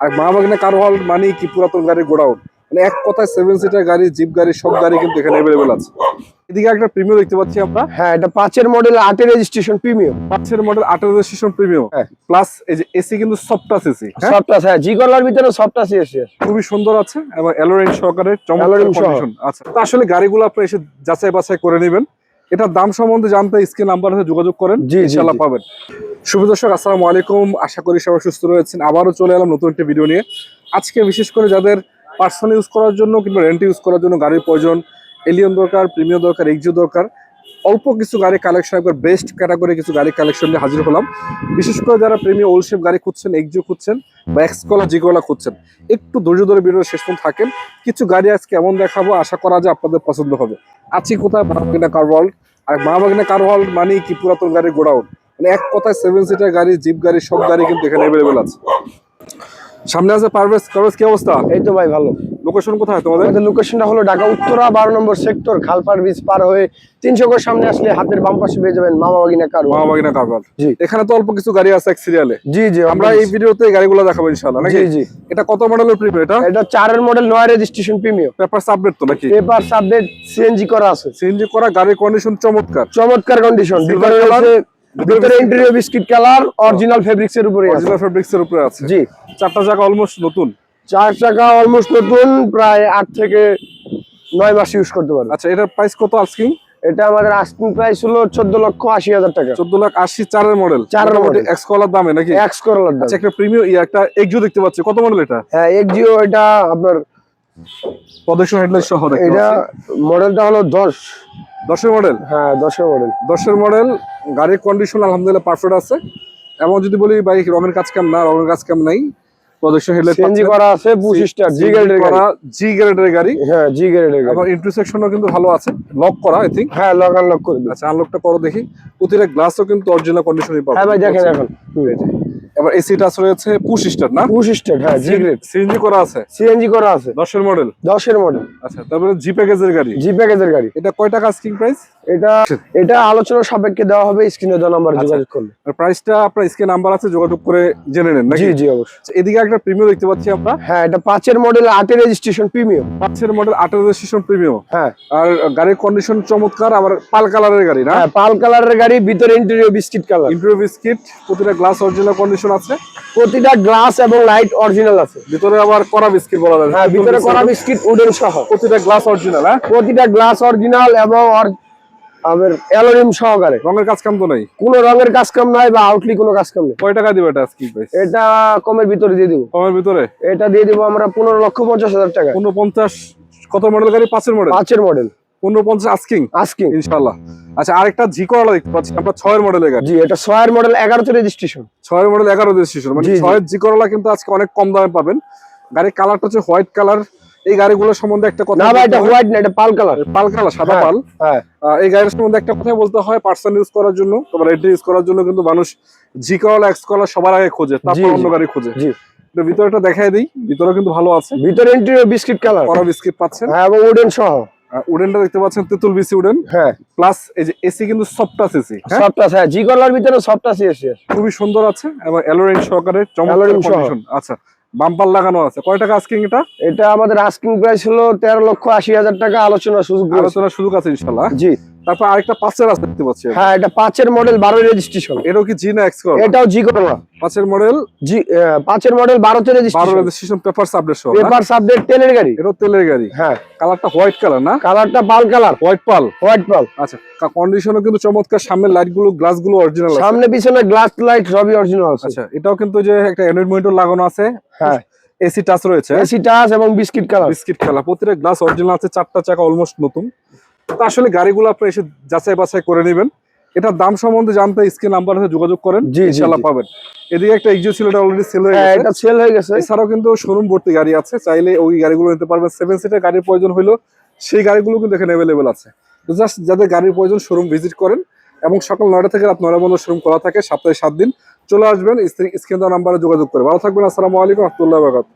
আর মামাবাগিনা কার হল মানে কি পুরাতন গাড়ির গোডাউন? মানে এক কথায় সেভেন সিটার গাড়ি জিপ গাড়ি সব গাড়ি কিন্তু এখানে অ্যাভেলেবেল আছে। এদিকে একটা প্রিমিয়াম দেখতে পাচ্ছি আমরা। হ্যাঁ এটা পাঁচের মডেল আটের রেজিস্ট্রেশন প্রিমিয়াম পাঁচের মডেল আঠারো রেজিস্ট্রেশন প্রিমিয়াম হ্যাঁ। প্লাস এই যে এসি কিন্তু সফট আছে এসি সবটা হ্যাঁ জি কলার ভিতরে সবটা এসি খুবই সুন্দর আছে এবং অ্যালোরিং সহকারে চমৎকার কন্ডিশন আচ্ছা তো আসলে গাড়িগুলো আপনি এসে যাচাই বাছাই করে নেবেন। এটার দাম সম্বন্ধে জানতে স্ক্রিন নাম্বার হয়ে যোগাযোগ করেন জি, ইনশাআল্লাহ পাবেন। শুভ দর্শক আসসালামু আলাইকুম। আশা করি সবাই সুস্থ রয়েছেন। আবারও চলে এলাম নতুন একটি ভিডিও নিয়ে। আজকে বিশেষ করে যাদের পার্সোনাল ইউজ করার জন্য কিংবা রেন্ট ইউজ করার জন্য গাড়ির প্রয়োজন এলিয়ন দরকার প্রিমিয়াম দরকার এক্সিও দরকার অল্প কিছু গাড়ি কালেকশন একবার বেস্ট ক্যাটাগরি কিছু গাড়ি কালেকশন নিয়ে হাজির হলাম। বিশেষ করে যারা প্রিমিয়াম ওলশেপ গাড়ি খুঁজছেন এক্সিও খুঁজছেন বা এক্সকলা জিগোলা খুঁজছেন, একটু ধৈর্য ধরে ভিডিও শেষ পর্যন্ত থাকেন। কিছু গাড়ি আজকে এমন দেখাবো, আশা করা যায় আপনাদের পছন্দ হবে। আছি কোথায়? মাহবাগিনা কার ওয়ার্ল্ড আর মাহবাগিনা কার ওয়ার্ল্ড মানে কি? পুরাতন গাড়ির গোডাউন। মানে এক কথায় সেভেন সিটার গাড়ি জিপ গাড়ি, সব গাড়ি কিন্তু এখানে অ্যাভেলেবেল আছে। সামনে আছে পারভেজ পারভেজ কি অবস্থা? এই তো ভাই, ভালো। লোকেশন কোথায় তোমাদের? আমাদের লোকেশনটা হলো ঢাকা উত্তরা বারো নম্বর সেক্টর খালপার ব্রিজ পার হয়ে তিনশো কোর সামনে আসলে হাতের বাম পাশে পেয়ে যাবেন মামা বাগিনা কারু মাহবাগিনা কার ওয়ার্ল্ড জি। এখানে তো অল্প কিছু গাড়ি আছে এক সিরিয়ালে জি জি আমরা এই ভিডিওতে গাড়িগুলো দেখাবো ইনশাআল্লাহ নাকি? জি জি। এটা কত মডেলের প্রিমিয়াম এটা? এটা চারের মডেল নয় রেজিস্ট্রেশন প্রিমিয়াম পেপার আপডেট তো নাকি? পেপার সাবডেট সিএনজি করা আছে। সিএনজি করা গাড়ির কন্ডিশন চমৎকার। চমৎকার কন্ডিশন ভিতরে color, ভিতরে interior biscuit colour original fabrics এর উপরে আছে। অরিজিনাল ফেব্রিক্স এর উপরে আছে। জি। চারটা জায়গা অলমোস্ট নতুন। চার চাকা অলমোস্ট নতুন প্রায় আট থেকে নয় মাস ইউজ করতে পারবে। আচ্ছা এটার প্রাইস কত আজকিং? এটা আমাদের আস্কিং প্রাইস হলো চোদ্দ লক্ষ আশি হাজার টাকা। চোদ্দ লাখ আশি চারের মডেল চারের মডেল এক্স কলার দামে নাকি? এক্স করলার দাম। আচ্ছা একটা প্রিমিয়াম ইয়ে একটা এক্সিও দেখতে পাচ্ছি। কত মডেল এটা? হ্যাঁ এক্সিও এটা আপনার প্রদর্শন হেডলাইট সহ দেখতে এটা মডেলটা হলো দশ। দশের মডেল হ্যাঁ দশের মডেল দশের মডেল গাড়ির কন্ডিশন আলহামদুলিল্লাহ পারফেক্ট আছে। এমন যদি বলি বাইক রঙের কাজ কাম না? রঙের কাজ কাম নাই? প্রদর্শন হেডলাইট সিএনজি করা আছে পুশ স্টার জি গ্রেডের গাড়ি। জি গ্রেডের গাড়ি। হ্যাঁ জি গ্রেডের গাড়ি ইন্টারসেকশনও কিন্তু ভালো আছে লক করা আই হ্যাঁ লক আনলক করে দিন আচ্ছা আনলকটা করো দেখি। প্রতিটা গ্লাসও কিন্তু অরিজিনাল কন্ডিশনে পাবে হ্যাঁ ভাই দেখেন এখন এবার এসি টাচ রয়েছে পুশ স্টার না? পুশ স্টার হ্যাঁ জি। গ্রেড সিএনজি করা আছে? সিএনজি করা আছে। দশের মডেল দশের মডেল আচ্ছা তারপরে জি প্যাকেজের গাড়ি? জি প্যাকেজের গাড়ি। এটা কয় টাকা আস্কিং প্রাইস এটা এটা আলোচনা সাপেক্ষে দেওয়া হবে স্ক্রিনে দেওয়া নাম্বার যোগাযোগ করলে। আর প্রাইসটা আপনার স্ক্রিন নাম্বার আছে যোগাযোগ করে জেনে নেন নাকি? জি জি অবশ্যই। আচ্ছা, এদিকে একটা প্রিমিয়াম দেখতে পাচ্ছি আমরা। হ্যাঁ এটা পাঁচের মডেল আটের রেজিস্ট্রেশন প্রিমিয়াম পাঁচের মডেল আঠারো রেজিস্ট্রেশন প্রিমিয়াম হ্যাঁ। আর গাড়ির কন্ডিশন চমৎকার আবার পাল কালারের গাড়ি না? হ্যাঁ পাল কালারের গাড়ি ভিতরে interior biscuit colour interview biscuit প্রতিটা গ্লাস অরিজিনাল কন্ডিশন আছে। প্রতিটা গ্লাস এবং লাইট অরিজিনাল আছে। ভিতরে আবার করা বিস্কিট বলা যায়। হ্যাঁ ভিতরে করা বিস্কিট। উডেন সহ। প্রতিটা গ্লাস অরিজিনাল হ্যাঁ? প্রতিটা গ্লাস অরিজিনাল এবং সহকারে। রঙের কাজ কাম তো নাই? কোনো রঙের কাজ কাম নাই বা আউটলি কোনো কাজ কাম নেই। কয় টাকা দিবে এটা আজকে প্রাইস এটা কমের ভিতরে দিয়ে দিব। কমের ভিতরে? এটা দিয়ে দিব আমরা পনেরো লক্ষ পঞ্চাশ হাজার টাকা। পনেরো পঞ্চাশ কত মডেল গাড়ি? পাঁচের মডেল পাঁচের মডেল পনেরো পঞ্চাশ আস্কিং আস্কিং ইনশাল্লাহ আচ্ছা আরেকটা জি করলা দেখতে পাচ্ছি আমরা ছয়ের মডেল গাড়ি। জি এটা ছয়ের মডেল এগারোতে রেজিস্ট্রেশন ছয়ের মডেল এগারো রেজিস্ট্রেশন মানে। ছয়ের জি করলা কিন্তু আজকে অনেক কম দামে পাবেন। গাড়ির কালারটা হচ্ছে হোয়াইট কালার এই গাড়িগুলোর সম্বন্ধে একটা কথা না ভাই এটা হোয়াইট না এটা পাল কালার পাল কালার সাদা হ্যাঁ, পাল। হ্যাঁ। এই গাড়ির সম্বন্ধে একটা কথা বলতে হয় পার্সোনাল ইউজ করার জন্য। তোমার রেড ইউজ করার জন্য কিন্তু মানুষ জি করলা এক্স করলা সবার আগে খোঁজে তারপর অন্য গাড়ি খোঁজে। জি। তো ভিতরেটা দেখাই দিই ভিতরে কিন্তু ভালো আছে। ভিতরে ইন্টেরিয়র বিস্কিট কালার করা বিস্কিট পাচ্ছেন। হ্যাঁ এবং উডেন সহ। উডেনটা দেখতে পাচ্ছেন তেতুল বিসি উডেন। হ্যাঁ। প্লাস এই যে এসি কিন্তু সফট এসি সবটা হ্যাঁ? জি কলার ভিতরে সবটা এসি খুবই সুন্দর আছে এবং অ্যালোরিং সহকারে চমৎকার কন্ডিশন আচ্ছা বাম্পার লাগানো আছে। কয় টাকা আস্কিং এটা? এটা আমাদের আস্কিং প্রাইস হলো তেরো লক্ষ আশি হাজার টাকা আলোচনা সুযোগ আলোচনা সুযোগ আছে ইনশাল্লাহ জি। তারপর আরেকটা পাঁচের আছে দেখতে পাচ্ছি হ্যাঁ এটা পাঁচের মডেল বারো রেজিস্ট্রেশন এটাও কি জি না এক্স কর? এটাও জি করলা পাঁচের মডেল জি পাঁচের মডেল বারোতে বারো রেজিস্ট্রেশন রেজিস্ট্রেশন পেপার আপডেট সহ পেপার সাবডেট তেলের গাড়ি। এটাও তেলের গাড়ি। হ্যাঁ। কালারটা হোয়াইট কালার না? কালারটা pearl colour white pearl white pearl আচ্ছা কন্ডিশনও কিন্তু চমৎকার। সামনের লাইটগুলো গ্লাসগুলো অরিজিনাল সামনে পিছনে গ্লাস লাইট সবই অরিজিনাল আছে। আচ্ছা এটাও কিন্তু যে একটা অ্যান্ড্রয়েড মনিটর লাগানো আছে। হ্যাঁ। এসি টাচ রয়েছে। এসি টাচ এবং বিস্কিট কালার বিস্কিট খেলা প্রতিটা গ্লাস অরিজিনাল আছে। চারটা চাকা অলমোস্ট নতুন। তো আসলে গাড়িগুলো আপনি এসে যাচাই বাছাই করে নেবেন। এটার দাম সম্বন্ধে জানতে স্ক্রিন নাম্বার হয়ে যোগাযোগ করেন ইনশাআল্লাহ পাবেন। এদিকে একটা এক্সিও ছিল এটা অলরেডি সেল হয়ে হ্যাঁ গেছে। এটা সেল হয়ে গেছে। এছাড়াও কিন্তু শোরুম ভর্তি গাড়ি আছে চাইলে ওই গাড়িগুলো নিতে পারবেন। সেভেন সিটের গাড়ির প্রয়োজন হলো সেই গাড়িগুলো কিন্তু এখানে অ্যাভেলেবেল আছে। তো জাস্ট যাদের গাড়ির প্রয়োজন শোরুম ভিজিট করেন এবং সকাল নয়টা থেকে রাত নয়টা পর্যন্ত শোরুম খোলা থাকে সপ্তাহে সাত দিন। চলে আসবেন স্ক্রিন দেওয়া নাম্বারে যোগাযোগ করে। ভালো থাকবেন আসসালামু আলাইকুম রহমতুল্লাহ বাকাত